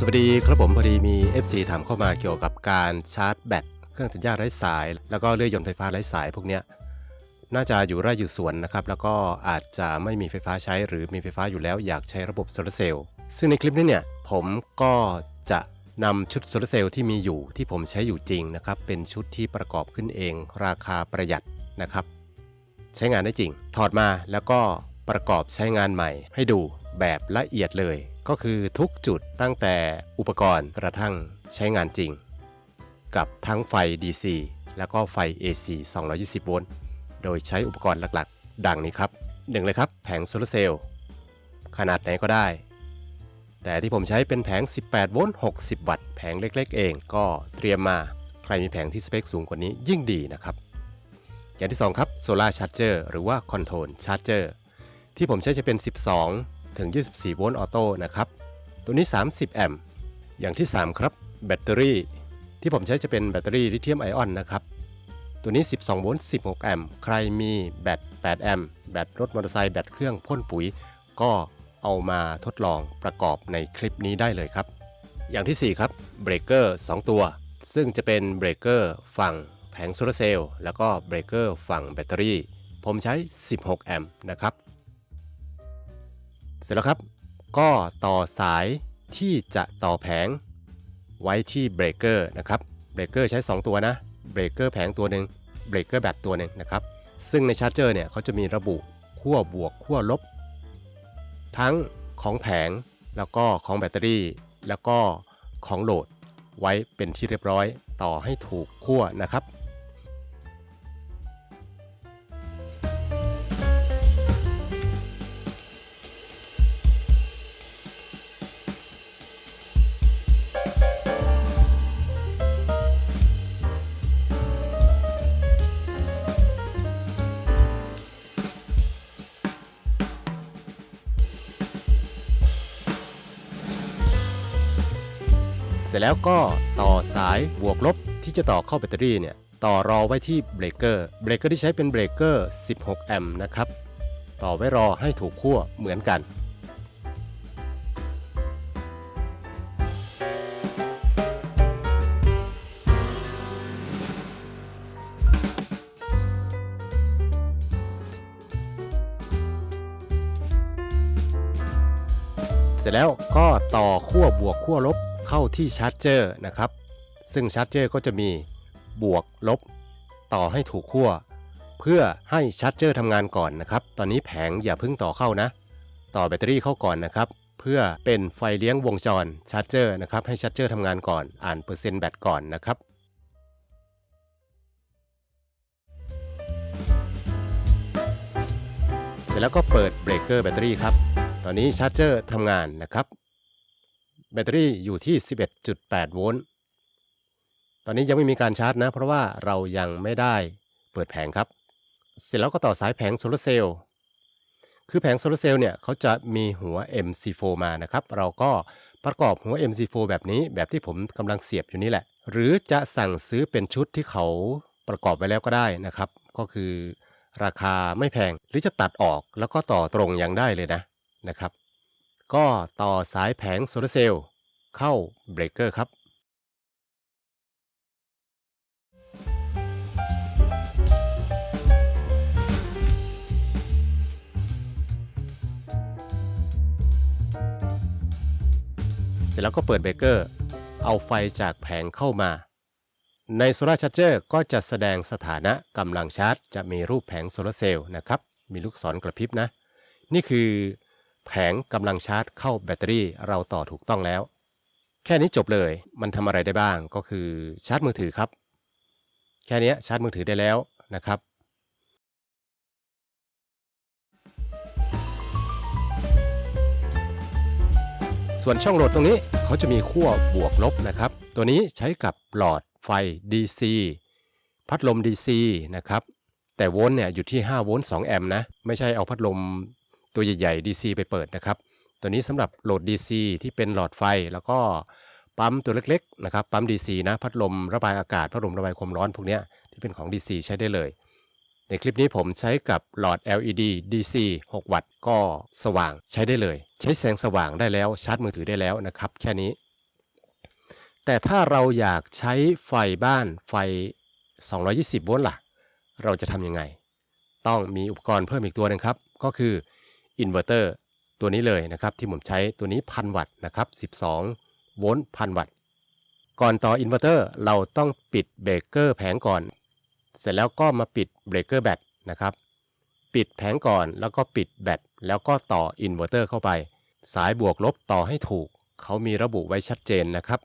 สวัสดีครับผมพอดีมี FC ถามเข้ามาเกี่ยวกับการชาร์จแบตเครื่องตัดหญ้าไร้สาย แล้วก็เลื่อยยนต์ไฟฟ้าไร้สายพวกเนี้ยน่าจะอยู่ไร่อยู่สวนนะครับ แล้วก็อาจจะไม่มีไฟฟ้าใช้หรือมีไฟฟ้าอยู่แล้วอยากใช้ระบบโซลาเซลล์ซึ่งในคลิปนี้เนี่ยผมก็จะนำชุดโซลาเซลล์ที่มีอยู่ที่ผมใช้อยู่จริงนะครับ เป็นชุดที่ประกอบขึ้นเอง ราคาประหยัดนะครับ ใช้งานได้จริง ถอดมาแล้วก็ประกอบใช้งานใหม่ ให้ดูแบบละเอียดเลย ก็คือทุกจุดตั้งแต่อุปกรณ์กระทั่งใช้งานจริง กับทั้งไฟ DC แล้วก็ไฟ AC 220 โวลต์ โดยใช้อุปกรณ์หลักๆ ดังนี้ครับหนึ่งเลยครับ แผงโซลาร์เซลล์ขนาดไหนก็ได้ แต่ที่ผมใช้เป็นแผง 18 โวลต์ 60 วัตต์ แผงเล็กๆ เองก็เตรียมมา ใครมีแผงที่สเปคสูงกว่านี้ยิ่งดีนะครับ อย่างที่ 2 ครับ Solar Charger หรือว่า Control Charger ที่ผมใช้จะเป็น 12 ถึง 24 โวลต์ออโต้นะครับ ตัวนี้ 30 แอมป์อย่างที่ 3 ครับ แบตเตอรี่ ที่ผมใช้จะเป็นแบตเตอรี่ลิเธียมไอออนนะครับ ตัวนี้ 12 โวลต์ 16 แอมป์ใครมีแบต 8 แอมป์แบตรถมอเตอร์ไซค์แบตเครื่องพ่นปุ๋ย ก็เอามาทดลองประกอบในคลิปนี้ได้เลยครับ อย่างที่ 4 ครับเบรกเกอร์2ตัว ซึ่งจะเป็นเบรกเกอร์ฝั่งแผงโซลาร์เซลล์แล้วก็เบรกเกอร์ฝั่งแบตเตอรี่ ผมใช้ 16 แอมป์นะครับ เสร็จแล้วครับ ก็ต่อสายที่จะต่อแผง ไว้ที่เบรกเกอร์นะครับเบรกเกอร์ใช้ 2 ตัวนะเบรกเกอร์แผงตัวหนึ่งเบรกเกอร์แบตตัวหนึ่งนะครับ ซึ่งในชาร์จเจอร์เนี่ยเขาจะมีระบุขั้วบวกขั้วลบ ทั้งของแผงแล้วก็ของแบตเตอรี่ แล้วก็ของโหลดไว้เป็นที่เรียบร้อยต่อให้ถูกขั้วนะครับ ร็จแล้วก็ต่อสายบวกลบที่จะต่อเข้าแบตเตอรี่เนี่ยต่อรอไว้ที่เบรกเกอร์ เบรกเกอร์ที่ใช้เป็นเบรกเกอร์ 16 แอมป์นะครับ ต่อไว้รอให้ถูกขั้วเหมือนกัน เสร็จแล้วก็ต่อขั้วบวกขั้วลบ เข้าที่ชาร์จเจอร์นะครับ ซึ่งชาร์จเจอร์ก็จะมีบวกลบต่อให้ถูกขั้ว เพื่อให้ชาร์จเจอร์ทำงานก่อนนะครับ ตอนนี้แผงอย่าเพิ่งต่อเข้านะ ต่อแบตเตอรี่เข้าก่อนนะครับ เพื่อเป็นไฟเลี้ยงวงจรชาร์จเจอร์นะครับ ให้ชาร์จเจอร์ทำงานก่อน อ่านเปอร์เซ็นต์แบตก่อนนะครับเสร็จแล้วก็เปิดเบรกเกอร์แบตเตอรี่ครับ ตอนนี้ชาร์จเจอร์ทำงานนะครับ แบตเตอรี่อยู่ที่ 11.8 โวลต์ ตอนนี้ยังไม่มีการชาร์จนะ เพราะว่าเรายังไม่ได้เปิดแผงครับ เสร็จแล้วก็ต่อสายแผงโซลาร์เซลล์ คือแผงโซลาร์เซลล์เนี่ยเขาจะมีหัว MC4 มานะครับ เราก็ประกอบหัว MC4 แบบนี้แบบที่ผมกำลังเสียบอยู่นี่แหละ หรือจะสั่งซื้อเป็นชุดที่เขาประกอบไว้แล้วก็ได้นะครับ ก็คือราคาไม่แพงหรือจะตัดออกแล้วก็ต่อตรงยังได้เลยนะนะครับ ก็ต่อสายแผงโซลาร์เซลล์เข้าเบรกเกอร์ครับ เสร็จแล้วก็เปิดเบรกเกอร์ เอาไฟจากแผงเข้ามา ในโซลาร์ชาร์เจอร์ก็จะแสดงสถานะกำลังชาร์จ จะมีรูปแผงโซลาร์เซลล์นะครับ มีลูกศรกระพริบนะ นี่คือ แผงกำลังชาร์จเข้าแบตเตอรี่เราต่อถูกต้องแล้ว แค่นี้จบเลย มันทำอะไรได้บ้างก็คือชาร์จมือถือครับ แค่นี้ชาร์จมือถือได้แล้วนะครับส่วนช่องโหลดตรงนี้เขาจะมีขั้วบวกลบนะครับ ตัวนี้ใช้กับหลอดไฟ DC พัดลม DC นะครับ แต่โวลต์เนี่ยอยู่ที่ 5 โวลต์ 2 แอมป์นะ ไม่ใช่เอาพัดลม ตัวใหญ่ๆ DC ไปเปิดนะครับ ตัวนี้สำหรับโหลด DC ที่เป็นหลอดไฟแล้วก็ปั๊มตัวเล็กๆนะครับปั๊ม DC นะพัดลมระบายอากาศพัดลมระบายความร้อนพวกเนี้ยที่เป็นของ DC ใช้ได้เลย ในคลิปนี้ผมใช้กับหลอด LED DC 6 วัตต์ก็สว่างใช้ได้เลย ใช้แสงสว่างได้แล้วชาร์จมือถือได้แล้วนะครับแค่นี้ แต่ถ้าเราอยากใช้ไฟบ้านไฟ 220 โวลต์ล่ะ เราจะทำยังไง ต้องมีอุปกรณ์เพิ่มอีกตัวหนึงครับ ก็คือ อินเวอร์เตอร์ตัวนี้เลยนะครับที่ผมใช้ตัวนี้พันวัตต์นะครับ12 โวลต์พันวัตต์ ก่อนต่ออินเวอร์เตอร์เราต้องปิดเบรกเกอร์แผงก่อน เสร็จแล้วก็มาปิดเบรกเกอร์แบตนะครับ ปิดแผงก่อนแล้วก็ปิดแบตแล้วก็ต่ออินเวอร์เตอร์เข้าไป สายบวกลบต่อให้ถูก เขามีระบุไว้ชัดเจนนะครับ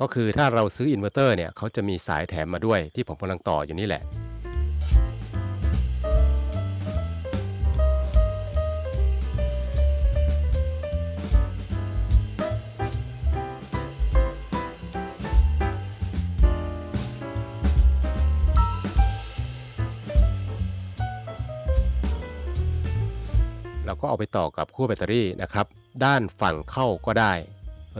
ก็คือถ้าเราซื้ออินเวอร์เตอร์เนี่ยเขาจะมีสายแถมมาด้วยที่ผมกำลังต่ออยู่นี่แหละ ก็เอาไปต่อกับขั้วแบตเตอรี่นะครับ ด้านฝั่งเข้าก็ได้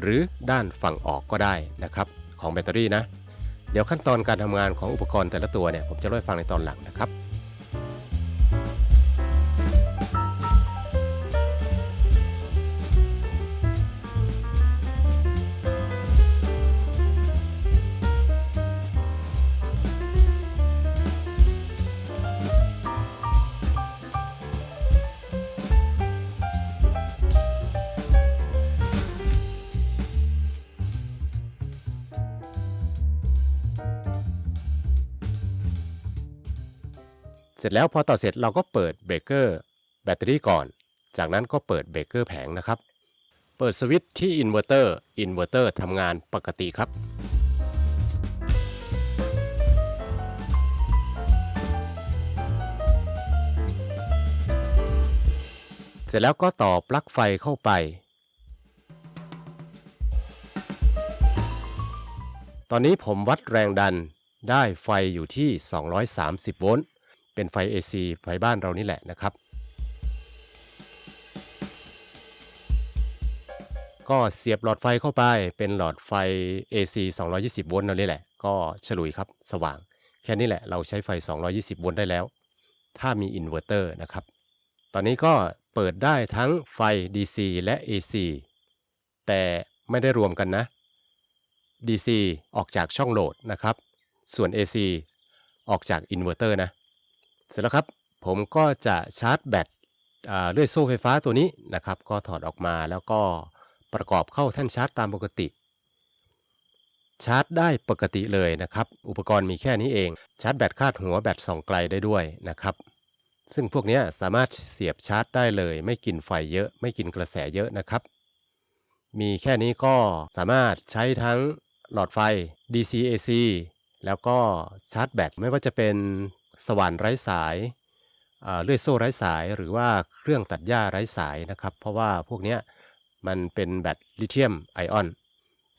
หรือด้านฝั่งออกก็ได้นะครับ ของแบตเตอรี่นะ เดี๋ยวขั้นตอนการทำงานของอุปกรณ์แต่ละตัวเนี่ยผมจะเล่าให้ฟังในตอนหลังนะครับ เสร็จแล้วพอต่อเสร็จเราก็เปิดเบรกเกอร์แบตเตอรี่ก่อน จากนั้นก็เปิดเบรกเกอร์แผงนะครับ เปิดสวิตช์ที่อินเวอร์เตอร์ อินเวอร์เตอร์ทำงานปกติครับเสร็จแล้วก็ต่อปลั๊กไฟเข้าไป ตอนนี้ผมวัดแรงดันได้ไฟอยู่ที่ 230 โวลต์ เป็นไฟ AC ไฟบ้านเรานี่แหละนะครับ ก็เสียบหลอดไฟเข้าไปเป็นหลอดไฟ AC 220 โวลต์นั่นแหละ ก็ฉลุยครับสว่าง แค่นี้แหละเราใช้ไฟ 220 โวลต์ได้แล้ว ถ้ามีอินเวอร์เตอร์นะครับ ตอนนี้ก็เปิดได้ทั้งไฟ DC และ AC แต่ไม่ได้รวมกันนะ DC ออกจากช่องโหลดนะครับ ส่วน AC ออกจากอินเวอร์เตอร์นะ เสร็จแล้วครับ ผมก็จะชาร์จแบตอ่าด้วยโซ่ไฟฟ้าตัวนี้นะครับ ก็ถอดออกมาแล้วก็ประกอบเข้าแท่นชาร์จตามปกติ ชาร์จได้ปกติเลยนะครับ อุปกรณ์มีแค่นี้เอง ชาร์จแบตคาดหัวแบตส่องไกลได้ด้วยนะครับ ซึ่งพวกนี้สามารถเสียบชาร์จได้เลย ไม่กินไฟเยอะ ไม่กินกระแสเยอะนะครับ มีแค่นี้ก็สามารถใช้ทั้งหลอดไฟ DC AC แล้วก็ชาร์จแบตไม่ว่าจะเป็น สว่านไร้สายอ่าเลื่อยโซ่ไร้สายหรือว่าเครื่องตัดหญ้าไร้สายนะครับ เพราะว่าพวกนี้มันเป็นแบตลิเธียมไอออน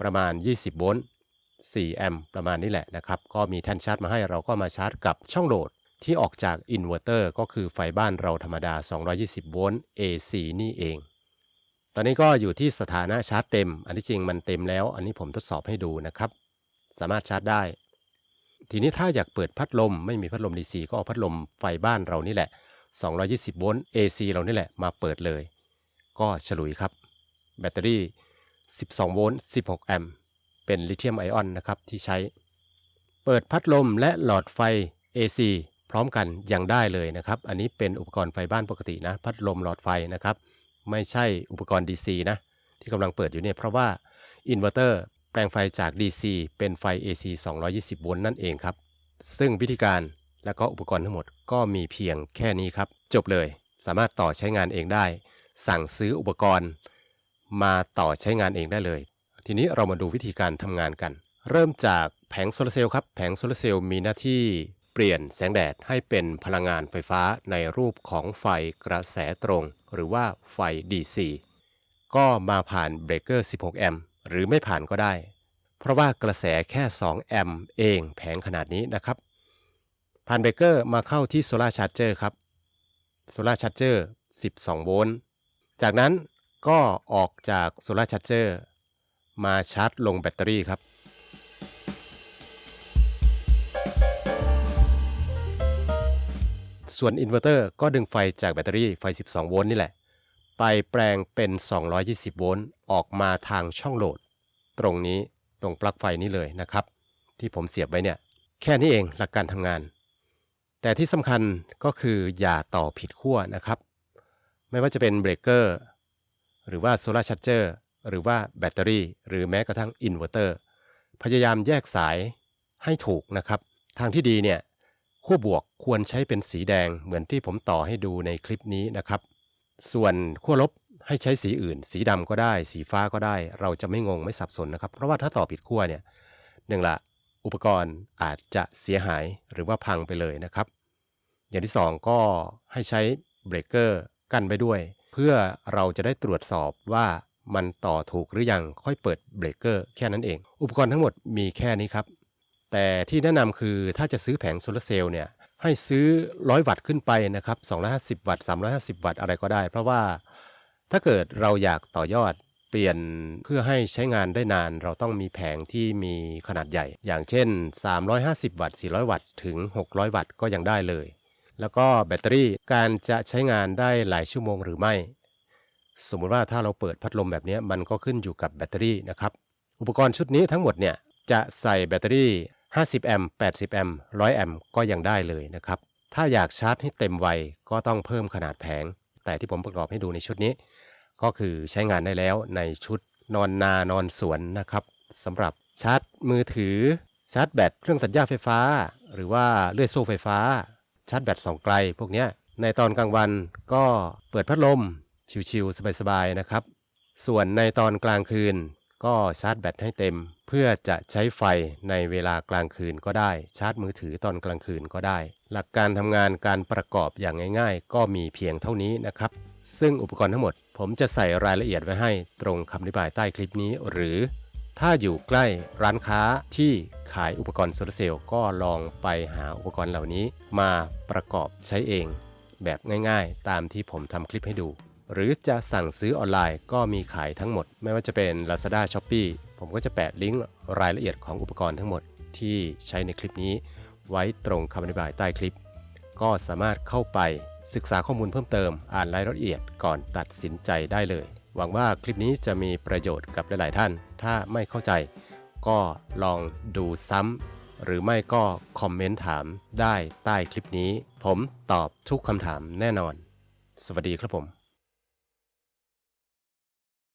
ประมาณ 20 โวลต์ 4 แอมป์ประมาณนี้แหละนะครับ ก็มีแท่นชาร์จมาให้เราก็มาชาร์จกับช่องโหลดที่ออกจากอินเวอร์เตอร์ก็คือไฟบ้านเราธรรมดา 220 โวลต์ AC นี่เอง ตอนนี้ก็อยู่ที่สถานะชาร์จเต็ม อันที่จริงมันเต็มแล้ว อันนี้ผมทดสอบให้ดูนะครับ สามารถชาร์จได้ ทีนี้ถ้าอยากเปิดพัดลมไม่มีพัดลม DC ก็เอาพัดลมไฟบ้านเรานี่แหละ 220 โวลต์ AC เรานี่แหละมาเปิดเลย ก็ฉลุยครับ แบตเตอรี่ 12 โวลต์ 16 แอมป์เป็นลิเธียมไอออนนะครับที่ใช้ เปิดพัดลมและหลอดไฟ AC พร้อมกันยังได้เลยนะครับ อันนี้เป็นอุปกรณ์ไฟบ้านปกตินะ พัดลมหลอดไฟนะครับ ไม่ใช่อุปกรณ์ DC นะ ที่กำลังเปิดอยู่เนี่ยเพราะว่าอินเวอร์เตอร์ แปลงไฟจาก DC เป็นไฟ AC 220 โวลต์นั่นเองครับ ซึ่งวิธีการและก็อุปกรณ์ทั้งหมดก็มีเพียงแค่นี้ครับ จบเลย สามารถต่อใช้งานเองได้ สั่งซื้ออุปกรณ์ มาต่อใช้งานเองได้เลย ทีนี้เรามาดูวิธีการทำงานกัน เริ่มจากแผงโซลาร์เซลล์ครับ แผงโซลาร์เซลล์มีหน้าที่เปลี่ยนแสงแดดให้เป็นพลังงานไฟฟ้าในรูปของไฟกระแสตรง หรือว่าไฟ DC ก็มาผ่านเบรกเกอร์ 16 แอมป์ หรือไม่ผ่านก็ได้ เพราะว่ากระแสแค่ 2 แอมป์เองแผงขนาดนี้นะครับผ่านเบเกอร์มาเข้าที่โซลาร์ชาร์จเจอร์ครับโซลาร์ชาร์จเจอร์12 โวลต์จากนั้นก็ออกจากโซลาร์ชาร์จเจอร์มาชาร์จลงแบตเตอรี่ครับ ส่วนอินเวอร์เตอร์ก็ดึงไฟจากแบตเตอรี่ไฟ 12 โวลต์นี่แหละ ไปแปลงเป็น 220 โวลต์ออกมาทางช่องโหลด ตรงนี้ตรงปลั๊กไฟนี้เลยนะครับ ที่ผมเสียบไว้เนี่ย แค่นี้เองหลักการทำงาน แต่ที่สำคัญก็คืออย่าต่อผิดขั้วนะครับ ไม่ว่าจะเป็นเบรกเกอร์หรือว่าโซลาร์ชาร์เจอร์หรือว่าแบตเตอรี่ หรือแม้กระทั่งอินเวอร์เตอร์พยายามแยกสายให้ถูกนะครับ ทางที่ดีเนี่ยขั้วบวกควรใช้เป็นสีแดงเหมือนที่ผมต่อให้ดูในคลิปนี้นะครับ ส่วนขั้วลบให้ใช้สีอื่น สีดำก็ได้ สีฟ้าก็ได้ เราจะไม่งงไม่สับสนนะครับ เพราะว่าถ้าต่อผิดขั้วเนี่ยหนึ่งละอุปกรณ์อาจจะเสียหายหรือว่าพังไปเลยนะครับ อย่างที่สองก็ให้ใช้เบรกเกอร์กั้นไปด้วย เพื่อเราจะได้ตรวจสอบว่ามันต่อถูกหรือยังค่อยเปิดเบรกเกอร์แค่นั้นเอง อุปกรณ์ทั้งหมดมีแค่นี้ครับ แต่ที่แนะนำคือถ้าจะซื้อแผงโซลาร์เซลล์เนี่ย ให้ซื้อ 100 วัตต์ขึ้นไปนะครับ250 วัตต์350 วัตต์อะไรก็ได้ เพราะว่าถ้าเกิดเราอยากต่อยอดเปลี่ยนเพื่อให้ใช้งานได้นาน เราต้องมีแผงที่มีขนาดใหญ่ อย่างเช่น 350 วัตต์ 400 วัตต์ ถึง 600 วัตต์ก็ยังได้เลย แล้วก็แบตเตอรี่การจะใช้งานได้หลายชั่วโมงหรือไม่ สมมุติว่าถ้าเราเปิดพัดลมแบบนี้มันก็ขึ้นอยู่กับแบตเตอรี่นะครับ อุปกรณ์ชุดนี้ทั้งหมดเนี่ยจะใส่แบตเตอรี่ 50 แอมป์ 80 แอมป์ 100 แอมป์ก็ยังได้เลยนะครับ ถ้าอยากชาร์จให้เต็มวัยก็ต้องเพิ่มขนาดแผง แต่ที่ผมประกอบให้ดูในชุดนี้ ก็คือใช้งานได้แล้วในชุดนอนนานอนสวนนะครับสำหรับชาร์จมือถือ ชาร์จแบตเครื่องตัดหญ้าไฟฟ้า หรือว่าเลื่อยโซ่ไฟฟ้า ชาร์จแบตส่องไกล พวกนี้ในตอนกลางวันก็เปิดพัดลม ชิวๆสบายๆนะครับ ส่วนในตอนกลางคืนก็ชาร์จแบตให้เต็ม พื่อจะใช้ไฟในเวลากลางคืนก็ได้ ชาร์จมือถือตอนกลางคืนก็ได้ หลักการทำงานการประกอบอย่างง่าย ๆ ก็มีเพียงเท่านี้นะครับ ซึ่งอุปกรณ์ทั้งหมด ผมจะใส่รายละเอียดไว้ให้ตรงคำอธิบายใต้คลิปนี้ หรือ ถ้าอยู่ใกล้ร้านค้าที่ขายอุปกรณ์โซลาร์เซลล์ก็ลองไปหาอุปกรณ์เหล่านี้มาประกอบใช้เอง แบบง่ายๆ ตามที่ผมทำคลิปให้ดู หรือจะสั่งซื้อออนไลน์ก็มีขายทั้งหมด ไม่ว่าจะเป็น Lazada Shopee ผมก็จะแปะลิงก์รายละเอียดของอุปกรณ์ทั้งหมดที่ใช้ในคลิปนี้ ไว้ตรงคำอธิบายใต้คลิป ก็สามารถเข้าไปศึกษาข้อมูลเพิ่มเติมอ่านรายละเอียดก่อนตัดสินใจได้เลย หวังว่าคลิปนี้จะมีประโยชน์กับหลาย ๆ ท่าน ถ้าไม่เข้าใจ ก็ลองดูซ้ำหรือไม่ก็คอมเมนต์ถามได้ใต้คลิปนี้ ผมตอบทุกคำถามแน่นอน สวัสดีครับผม